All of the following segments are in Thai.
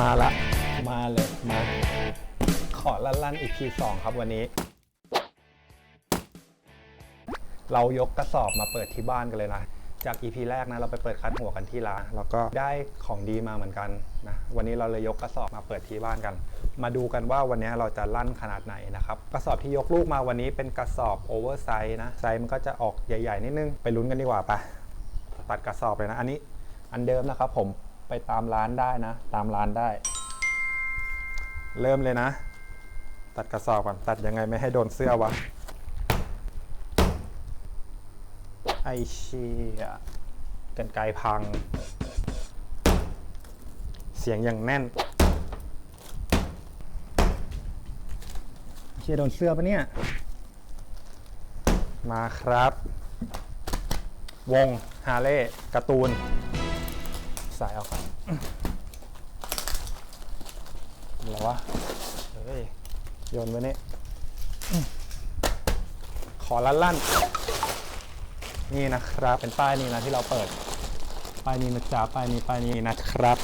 มาละมาเลยมาขอลั่นลั่นอีกทีสองครับวันนี้ เรายกกระสอบมาเปิดที่บ้านกันเลยนะจาก EP แรกนะเราไปเปิดคัดหัวกันที่ร้านแล้วก็ได้ของดีมาเหมือนกันนะวันนี้เราเลยยกกระสอบมาเปิดที่บ้านกัน มาดูกันว่าวันนี้เราจะลั่นขนาดไหนนะครับกระสอบที่ยกลูกมาวันนี้เป็นกระสอบโอเวอร์ไซส์นะไซส์มันก็จะออกใหญ่ ๆนิดนึงไปลุ้นกันดีกว่าปะตัดกระสอบเลยนะ อันนี้อันเดิมนะครับผม ไปตามร้านได้นะ ตามร้านได้ เริ่มเลยนะ ตัดกระสอบก่อน ตัดยังไงไม่ให้โดนเสื้อวะ ไอเชียกันไกลพัง เสียงอย่างแน่นเชียโดนเสื้อปะเนี่ย มาครับ วงฮาเล่การ์ตูน สายเอาครับอะไรวะเฮ้ยโยนไว้นี่ขอลั่นลั่นนี่นะครับ เป็นป้ายนี้นะที่เราเปิด ป้ายนี้นะจ๊ะป้ายนี้ป้ายนี้นะครับ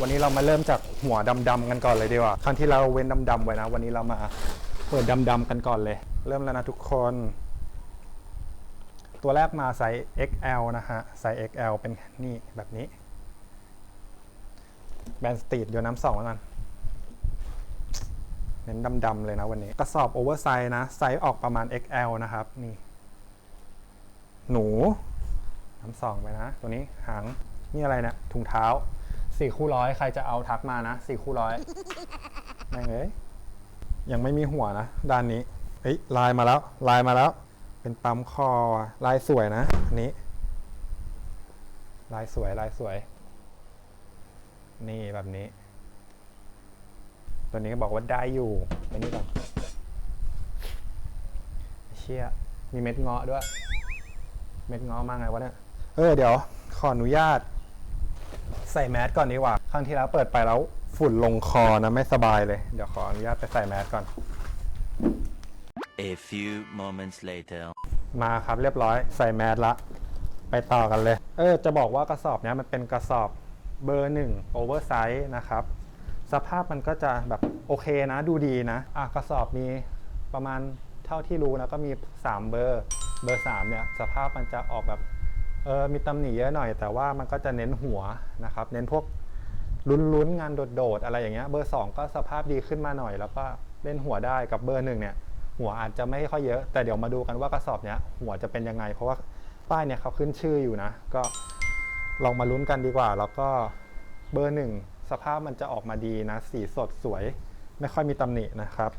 วันนี้เรามาเริ่มจากหัวดำๆกันก่อนเลยดีกว่า ครั้งที่เราเว้นดำๆไว้นะ วันนี้เรามาเปิดดำๆกันก่อนเลย เริ่มแล้วนะทุกคน ตัวแรกมาไซส์ XL นะฮะ ไซส์ XL เป็นนี่แบบนี้ แบรนด์สตรีทเดี๋ยวน้ำสองแล้วกันเน้นดำๆเลยนะวันนี้ กระสอบโอเวอร์ไซส์นะ ไซส์ออกประมาณ XL นะครับ นี่ หนู น้ำสองไปนะ ตัวนี้หาง นี่อะไรเนี่ยถุงเท้าสี่คู่ร้อยใครจะเอาทักมานะสี่คู่ร้อยแม่งเอ้ยยังไม่มีหัวนะ ด้านนี้เฮ้ยลายมาแล้ว ลายมาแล้ว เป็นปั๊มคอลายสวยนะอันนี้ ลายสวยลายสวย นี่แบบนี้ ตัวนี้ก็บอกว่าได้อยู่ไปนี่ก่อนเชี่ยมีเม็ดเงาะด้วย เม็ดเงาะมากไงวะเนี่ยเออเดี๋ยว ขออนุญาต ใส่แมสก่อนดีกว่าครั้งที่แล้วเปิดไปแล้ว ฝุ่นลงคอนะไม่สบายเลย เดี๋ยวขออนุญาตไปใส่แมสก่อน A few moments later. มาครับเรียบร้อยใส่แมสละ ไปต่อกันเลย เออ จะบอกว่ากระสอบเนี้ยมันเป็นกระสอบเบอร์หนึ่งโอเวอร์ไซส์นะครับ สภาพมันก็จะแบบโอเคนะ ดูดีนะ อะ กระสอบมีประมาณเท่าที่รู้นะ ก็มี 3 เบอร์ เบอร์ 3 เนี่ย สภาพมันจะออกแบบ เออ มีตำหนิเยอะหน่อย แต่ว่ามันก็จะเน้นหัวนะครับ เน้นพวกลุ้นๆงานโดดๆอะไรอย่างเงี้ย เบอร์ 2 ก็สภาพดีขึ้นมาหน่อย แล้วก็เล่นหัวได้กับเบอร์หนึ่งเนี่ย หัวอาจจะไม่ค่อยเยอะ แต่เดี๋ยวมาดูกันว่ากระสอบเนี้ยหัวจะเป็นยังไง เพราะว่าป้ายเนี่ยเขาขึ้นชื่ออยู่นะ ก็ลองมาลุ้นกันดีกว่า แล้วก็เบอร์หนึ่งสภาพมันจะออกมาดีนะ สีสดสวย ไม่ค่อยมีตำหนินะครับ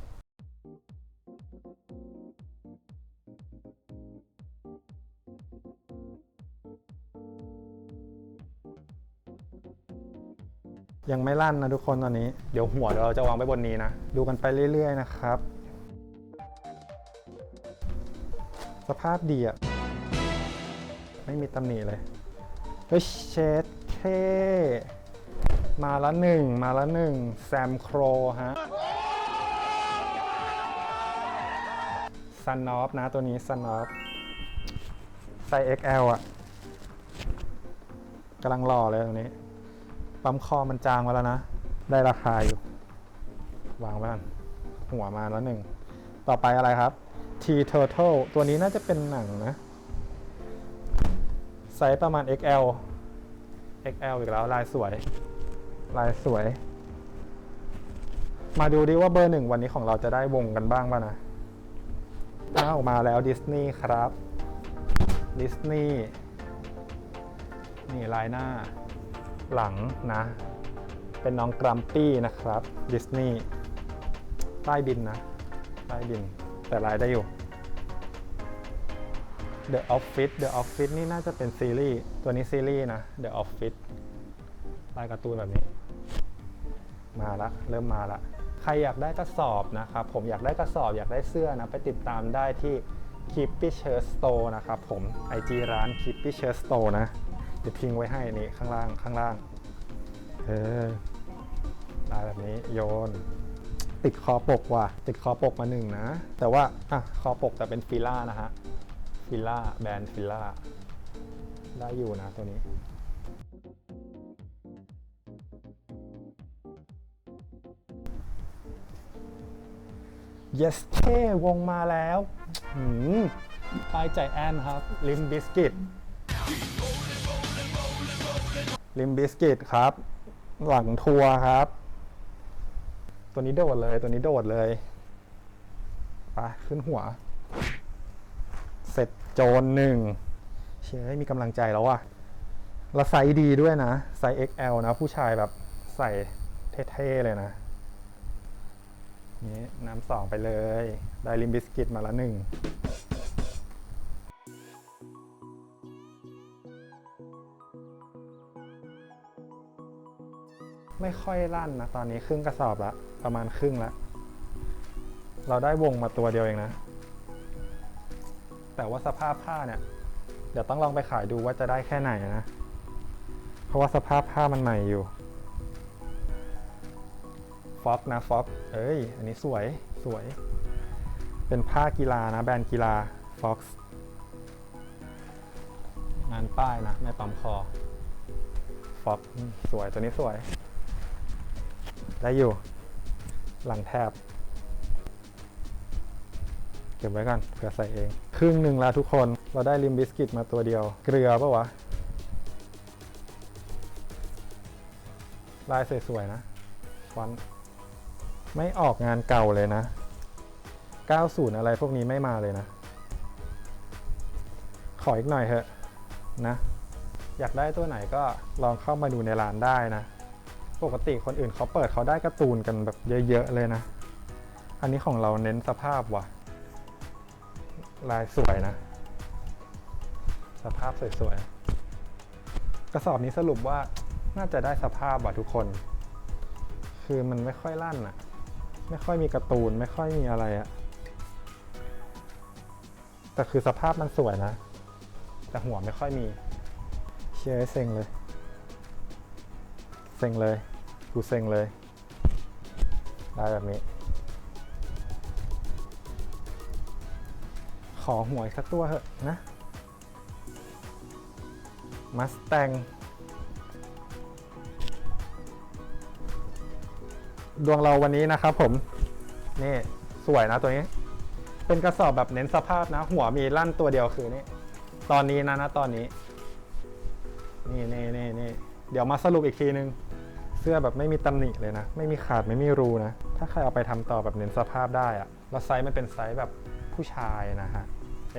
ยังไม่ลั่นนะทุกคนตอนนี้ เดี๋ยวหัวเราจะวางไว้บนนี้นะ ดูกันไปเรื่อยๆนะครับ ภาพดีอะไม่มีตำหนิเลยเฮ้ยเชดเท่มาละหนึ่งมาละหนึ่งแซมโครฮะซันนอฟนะตัวนี้ซันนอฟไซส์ XL อะกำลังหล่อเลยตัวนี้ ปั๊มคอมันจางมาแล้วนะ ได้ราคาอยู่ วางไว้ก่อนหัวมาแล้วหนึ่ง ต่อไปอะไรครับ T Turtle ตัวนี้น่าจะเป็นหนังนะ ไซส์ประมาณ XL XL อีกแล้วลายสวย ลายสวย มาดูดิว่าเบอร์หนึ่งวันนี้ของเราจะได้วงกันบ้างป่ะนะอ้าวมาแล้วดิสนีย์ครับดิสนีย์นี่ลายหน้า หลังนะ เป็นน้องกรัมปี้นะครับดิสนีย์ใต้บินนะใต้บิน แต่ลายได้อยู่ The Office The Office นี่น่าจะเป็นซีรีส์ ตัวนี้ซีรีส์นะ The Office ลายการ์ตูนแบบนี้ มาละ เริ่มมาละ ใครอยากได้กระสอบนะครับ ผมอยากได้กระสอบอยากได้เสื้อนะ ไปติดตามได้ที่ Kippy Shirt Store นะครับผม IG ร้าน Kippy Shirt Store นะเดี๋ยวทิ้งไว้ให้นี่ข้างล่างข้างล่าง เออลายแบบนี้โยนติดคอปกว่ะติดคอปกมาหนึ่งนะ แต่ว่าอะคอปกแต่เป็นฟิล่านะฮะ ฟิล่าแบรนด์ฟิล่าได้อยู่นะตัวนี้ เยสเท่วงมาแล้วหืมป้ายใจแอนครับ ลิมบิสกิตลิมบิสกิตครับ หลังทัวร์ครับ ตัวนี้โดดเลยตัวนี้โดดเลย ไป ขึ้นหัว โจนหนึ่งเชื่อให้มีกำลังใจแล้วอะแล้วไซส์ดีด้วยนะ ไซส์ XL นะ ผู้ชายแบบใส่เท่ๆเลยนะ นี่น้ำสองไปเลย ได้ลิมบิสกิตมาละหนึ่งไม่ค่อยลั่นนะ ตอนนี้ครึ่งกระสอบละ ประมาณครึ่งละ เราได้วงมาตัวเดียวเองนะ แต่ว่าสภาพผ้าเนี่ย เดี๋ยวต้องลองไปขายดูว่าจะได้แค่ไหนนะ เพราะว่าสภาพผ้ามันใหม่อยู่ฟ็อกนะฟ็อกเอ้ย อันนี้สวยสวย เป็นผ้ากีฬานะ แบรนด์กีฬา Fox งานป้ายนะแม่ปั๊มคอ Fox อืมสวยตัวนี้สวย ได้อยู่ หลังแทบ ก็บไว้ก่อนเผื่อใส่เอง ครึ่งหนึ่งแล้วทุกคนเราได้ลิมบิสกิตมาตัวเดียว เกลือปะวะ ลายสวยๆนะฟอนต์ไม่ออกงานเก่าเลยนะ 90 อะไรพวกนี้ไม่มาเลยนะ ขออีกหน่อยเถอะนะ อยากได้ตัวไหนก็ลองเข้ามาดูในร้านได้นะ ปกติคนอื่นเขาเปิดเขาได้การ์ตูนกันแบบเยอะ ๆ เลยนะ อันนี้ของเราเน้นสภาพว่ะ ลายสวยนะ สภาพสวยๆ กระสอบนี้สรุปว่าน่าจะได้สภาพว่ะทุกคน คือมันไม่ค่อยลั่นอะไม่ค่อยมีการ์ตูนไม่ค่อยมีอะไรอะแต่คือสภาพมันสวยนะ แต่หัวไม่ค่อยมีเชื่อเซ็งเลยเซ็งเลย กูเซ็งเลย ได้แบบนี้ ขอหวยสักตัวเหอะนะมัสแตงดวงเราวันนี้นะครับผม นี่สวยนะตัวนี้ เป็นกระสอบแบบเน้นสภาพนะ หัวมีลั่นตัวเดียวคือนี่ตอนนี้นะนะตอนนี้ นี่นี่นี่นี่เดี๋ยวมาสรุปอีกทีนึง เสื้อแบบไม่มีตำหนิเลยนะ ไม่มีขาดไม่มีรูนะ ถ้าใครเอาไปทำต่อแบบเน้นสภาพได้อะแล้วไซส์มันเป็นไซส์แบบ ผู้ชายนะฮะ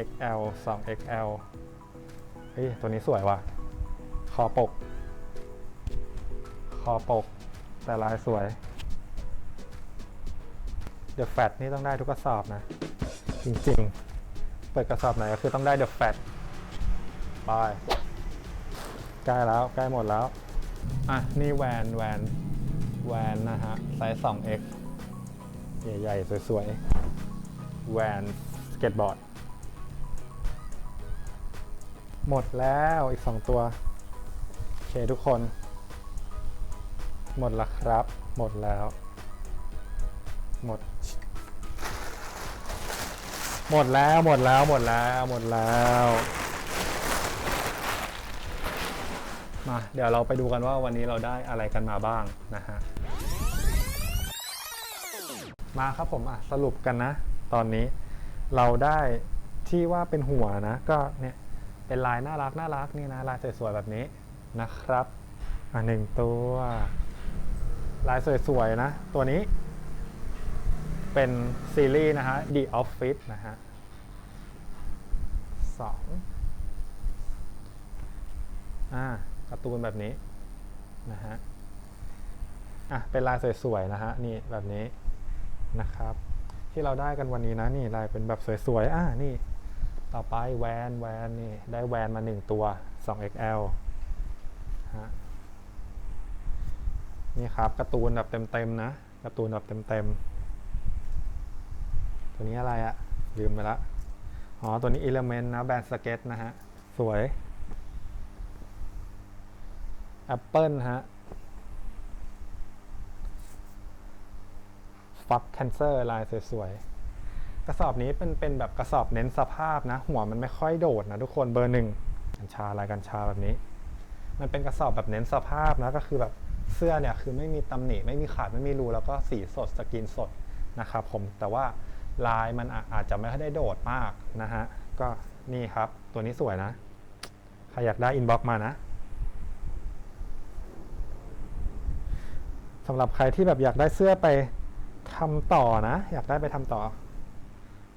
XL 2 XL เฮ้ย ตัวนี้สวยว่ะ คอปก คอปก แต่ลายสวย เดอะแฟตนี่ต้องได้ทุกกระสอบนะ จริงๆ เปิดกระสอบไหนก็คือต้องได้เดอะแฟตบายใกล้แล้ว ใกล้หมดแล้ว อะ นี่แวนแวนแวนนะฮะ ไซส์ 2X ใหญ่ๆ สวยๆ แวนสเก็ตบอร์ด หมดแล้วอีก 2 ตัว โอเคทุกคน หมดแล้วครับ หมดแล้ว หมด หมดแล้วหมดแล้วหมดแล้วหมดแล้วมาเดี๋ยวเราไปดูกันว่าวันนี้เราได้อะไรกันมาบ้างนะฮะ มาครับผมอะสรุปกันนะ ตอนนี้ เราได้ที่ว่าเป็นหัวนะ ก็เนี่ยเป็นลายน่ารักน่ารักนี่นะลายสวยๆแบบนี้นะครับอะหนึ่งตัว ลายสวยๆนะ ตัวนี้ เป็นซีรีส์นะฮะ The Office นะฮะสองอ่าการ์ตูนแบบนี้นะฮะอะเป็นลายสวยๆนะฮะนี่แบบนี้นะครับ ที่เราได้กันวันนี้นะนี่ลายเป็นแบบสวยๆอ่านี่ ต่อไปแวนแวนนี่ได้แวนมา 1 ตัว 2XL ฮะนี่ครับการ์ตูนแบบเต็มๆนะการ์ตูนแบบเต็มๆ ตัวนี้อะไรอะลืมไปละอ๋อ ตัวนี้ Element นะแบรนด์สเก็ตนะฮะ สวย Apple ฮะ ฟักแคนเซอร์ลายสวยๆ กระสอบนี้เป็นเป็นแบบกระสอบเน้นสภาพนะ หัวมันไม่ค่อยโดดนะทุกคนเบอร์หนึ่งกัญชาลายกัญชาแบบนี้ มันเป็นกระสอบแบบเน้นสภาพนะก็คือแบบเสื้อเนี่ยคือไม่มีตำหนิไม่มีขาดไม่มีรูแล้วก็สีสดสกรีนสดนะครับผมแต่ว่าลายมันอาอาจจะไม่ค่อยได้โดดมากนะฮะก็นี่ครับตัวนี้สวยนะใครอยากได้อินบ็อกมานะสำหรับใครที่แบบอยากได้เสื้อไป ทำต่อนะ อยากได้ไปทำต่อ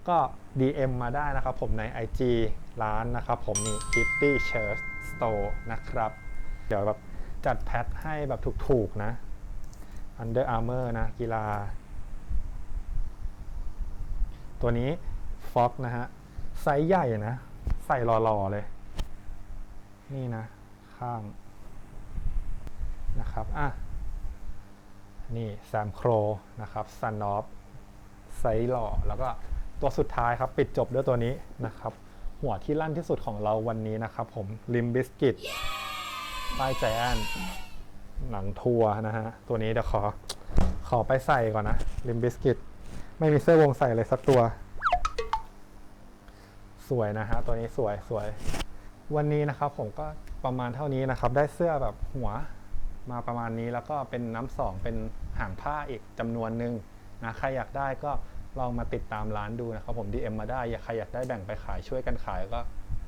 ก็ DM มาได้นะครับผมใน IG ร้านนะครับผมนี่ Kitty Shirt Store นะครับ เดี๋ยวแบบจัดแพทให้แบบถูกๆนะ Under Armour นะ กีฬา ตัวนี้ Fox นะฮะ ไซส์ใหญ่นะ ใส่หล่อๆเลย นี่นะ ข้างนะครับ อะ นี่แซมโครนะครับซันนอฟไซส์หล่อแล้วก็ตัวสุดท้ายครับ ปิดจบด้วยตัวนี้นะครับ หัวที่ลั่นที่สุดของเราวันนี้นะครับ ผมลิมบิสกิตป้ายใจนหนังทัวนะฮะ ตัวนี้เดี๋ยวขอ ขอไปใส่ก่อนนะลิมบิสกิตไม่มีเสื้อวงใส่เลยสักตัว สวยนะฮะ ตัวนี้สวยสวย วันนี้นะครับผมก็ประมาณเท่านี้นะครับ ได้เสื้อแบบหัว มาประมาณนี้แล้วก็เป็นน้ำสองเป็นหางผ้าอีกจำนวนหนึ่งนะใครอยากได้ก็ลองมาติดตามร้านดูนะครับผม DM มาได้อยากใครอยากได้แบ่งไปขายช่วยกันขายก็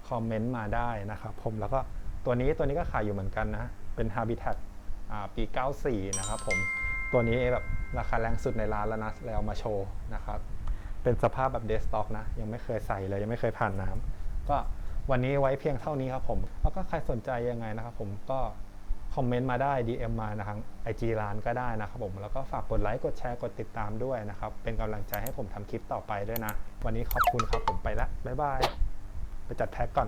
คอมเมนต์มาได้นะครับผมแล้วก็ตัวนี้ตัวนี้ก็ขายอยู่เหมือนกันนะ เป็น Habitat อ่าปี 94 นะครับผม ตัวนี้แบบราคาแรงสุดในร้านแล้วนะแล้วมาโชว์นะครับ เป็นสภาพแบบเดสต็อกนะ ยังไม่เคยใส่เลย ยังไม่เคยผ่านน้ำก็วันนี้ไว้เพียงเท่านี้ครับผม แล้วก็ใครสนใจยังไงนะครับผมก็ คอมเมนต์มาได้ DM มานะครับไอจีร้านก็ได้นะครับผมแล้วก็ฝากกดไลค์กดแชร์กดติดตามด้วยนะครับเป็นกำลังใจให้ผมทำคลิปต่อไปด้วยนะ วันนี้ขอบคุณครับผมไปละบ๊ายบายไปจัดแพ็คก่อน